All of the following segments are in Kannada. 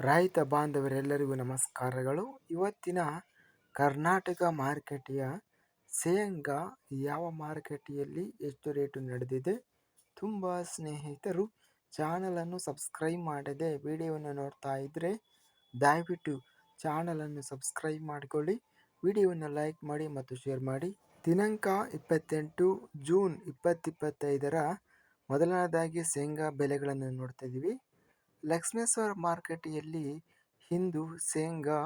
ರೈತ ಬಾಂಧವರೆಲ್ಲರಿಗೂ ನಮಸ್ಕಾರಗಳು. ಇವತ್ತಿನ ಕರ್ನಾಟಕ ಮಾರುಕಟ್ಟೆಯ ಶೇಂಗಾ ಯಾವ ಮಾರುಕಟ್ಟೆಯಲ್ಲಿ ಎಷ್ಟು ರೇಟು ನಡೆದಿದೆ ತುಂಬ ಸ್ನೇಹಿತರು ಚಾನಲನ್ನು ಸಬ್ಸ್ಕ್ರೈಬ್ ಮಾಡದೆ ವಿಡಿಯೋವನ್ನು ನೋಡ್ತಾ ಇದ್ದರೆ ದಯವಿಟ್ಟು ಚಾನಲನ್ನು ಸಬ್ಸ್ಕ್ರೈಬ್ ಮಾಡಿಕೊಳ್ಳಿ. ವಿಡಿಯೋವನ್ನು ಲೈಕ್ ಮಾಡಿ ಮತ್ತು ಶೇರ್ ಮಾಡಿ. ದಿನಾಂಕ ಇಪ್ಪತ್ತೆಂಟು ಜೂನ್ ಇಪ್ಪತ್ತಿಪ್ಪತ್ತೈದರ ಮೊದಲನೇದಾಗಿ ಶೇಂಗಾ ಬೆಲೆಗಳನ್ನು ನೋಡ್ತಾ ಇದ್ದೀವಿ. ಲಕ್ಷ್ಮೇಶ್ವರ ಮಾರುಕಟ್ಟೆಯಲ್ಲಿ ಇಂದು ಶೇಂಗಾ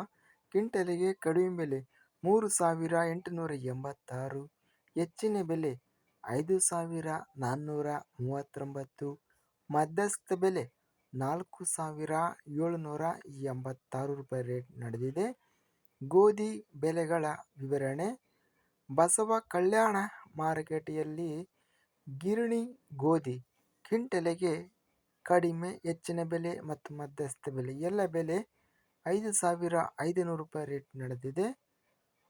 ಕ್ವಿಂಟಲಿಗೆ ಕಡಿಮೆ ಬೆಲೆ ಮೂರು ಸಾವಿರ ಎಂಟುನೂರ ಎಂಬತ್ತಾರು, ಹೆಚ್ಚಿನ ಬೆಲೆ ಐದು ಸಾವಿರ ನಾನ್ನೂರ ಮೂವತ್ತೊಂಬತ್ತು, ಮಧ್ಯಸ್ಥ ಬೆಲೆ ನಾಲ್ಕು ಸಾವಿರ ಏಳುನೂರ ಎಂಬತ್ತಾರು ರೂಪಾಯಿ ರೇಟ್ ನಡೆದಿದೆ. ಗೋಧಿ ಬೆಲೆಗಳ ವಿವರಣೆ, ಬಸವ ಕಲ್ಯಾಣ ಮಾರುಕಟ್ಟೆಯಲ್ಲಿ ಗಿರಣಿ ಗೋಧಿ ಕ್ವಿಂಟಲಿಗೆ ಕಡಿಮೆ, ಹೆಚ್ಚಿನ ಬೆಲೆ ಮತ್ತು ಮಧ್ಯಸ್ಥ ಬೆಲೆ. ಎಲ್ಲ ಬೆಲೆ ಐದು ಸಾವಿರ ಐದುನೂರು ರೂಪಾಯಿ ರೇಟ್ ನಡೆದಿದೆ.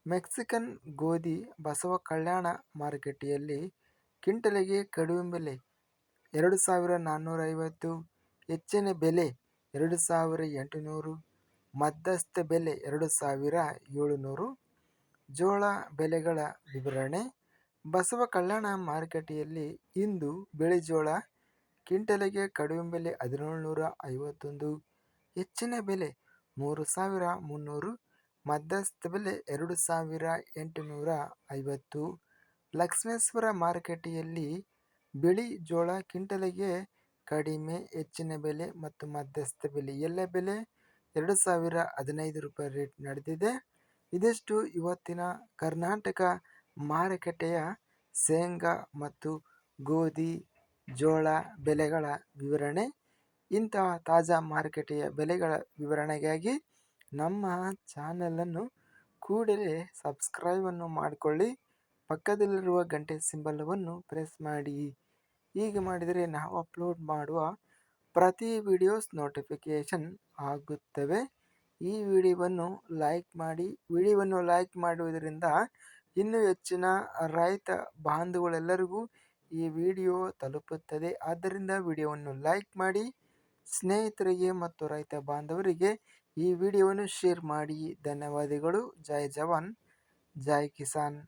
ಮೆಕ್ಸಿಕನ್ ಗೋಧಿ ಬಸವ ಕಲ್ಯಾಣ ಮಾರುಕಟ್ಟೆಯಲ್ಲಿ ಕ್ವಿಂಟಲಿಗೆ ಕಡಿಮೆ ಬೆಲೆ ಎರಡು ಸಾವಿರ ನಾನ್ನೂರ ಐವತ್ತು ಹೆಚ್ಚಿನ ಬೆಲೆ ಎರಡು ಸಾವಿರ ಎಂಟುನೂರು, ಮಧ್ಯಸ್ಥ ಬೆಲೆ ಎರಡು ಸಾವಿರ ಏಳುನೂರು. ಜೋಳ ಬೆಲೆಗಳ ವಿವರಣೆ. ಬಸವ ಕಲ್ಯಾಣ ಮಾರುಕಟ್ಟೆಯಲ್ಲಿ ಇಂದು ಬಿಳಿ ಜೋಳ ಕ್ವಿಂಟಲಿಗೆ ಕಡಿಮೆ ಬೆಲೆ ಹದಿನೇಳುನೂರ ಐವತ್ತೊಂದು ಹೆಚ್ಚಿನ ಬೆಲೆ ಮೂರು ಸಾವಿರ ಮುನ್ನೂರು ಮಧ್ಯಸ್ಥ ಬೆಲೆ ಎರಡು ಸಾವಿರ ಎಂಟುನೂರ ಐವತ್ತು ಲಕ್ಷ್ಮೇಶ್ವರ ಮಾರುಕಟ್ಟೆಯಲ್ಲಿ ಬಿಳಿ ಜೋಳ ಕ್ವಿಂಟಲಿಗೆ ಕಡಿಮೆ, ಹೆಚ್ಚಿನ ಬೆಲೆ ಮತ್ತು ಮಧ್ಯಸ್ಥ ಬೆಲೆ ಎಲ್ಲ ಬೆಲೆ ಎರಡು ಸಾವಿರ ಹದಿನೈದು ರೂಪಾಯಿ ರೇಟ್ ನಡೆದಿದೆ. ಇದಿಷ್ಟು ಇವತ್ತಿನ ಕರ್ನಾಟಕ ಮಾರುಕಟ್ಟೆಯ ಶೇಂಗಾ ಮತ್ತು ಗೋಧಿ ಜೋಳ ಬೆಲೆಗಳ ವಿವರಣೆ, ಇಂತಹ ತಾಜಾ ಮಾರುಕಟ್ಟೆಯ ಬೆಲೆಗಳ ವಿವರಣೆಗಾಗಿ ನಮ್ಮ ಚಾನಲನ್ನು ಕೂಡಲೇ ಸಬ್ಸ್ಕ್ರೈಬನ್ನು ಮಾಡಿಕೊಳ್ಳಿ. ಪಕ್ಕದಲ್ಲಿರುವ ಗಂಟೆ ಸಿಂಬಲವನ್ನು ಪ್ರೆಸ್ ಮಾಡಿ. ಹೀಗೆ ಮಾಡಿದರೆ ನಾವು ಅಪ್ಲೋಡ್ ಮಾಡುವ ಪ್ರತಿ ವಿಡಿಯೋಸ್ ನೋಟಿಫಿಕೇಷನ್ ಆಗುತ್ತವೆ. ಈ ವಿಡಿಯೋವನ್ನು ಲೈಕ್ ಮಾಡಿ, ವಿಡಿಯೋವನ್ನು ಲೈಕ್ ಮಾಡುವುದರಿಂದ ಇನ್ನೂ ಹೆಚ್ಚಿನ ರೈತ ಬಾಂಧುಗಳೆಲ್ಲರಿಗೂ ಈ ವಿಡಿಯೋ ತಲುಪುತ್ತದೆ. ಆದ್ದರಿಂದ ವಿಡಿಯೋವನ್ನು ಲೈಕ್ ಮಾಡಿ, ಸ್ನೇಹಿತರಿಗೆ ಮತ್ತು ರೈತ ಬಾಂಧವರಿಗೆ ಈ ವಿಡಿಯೋವನ್ನು ಶೇರ್ ಮಾಡಿ. ಧನ್ಯವಾದಗಳು. ಜೈ ಜವಾನ್. ಜೈ ಕಿಸಾನ್.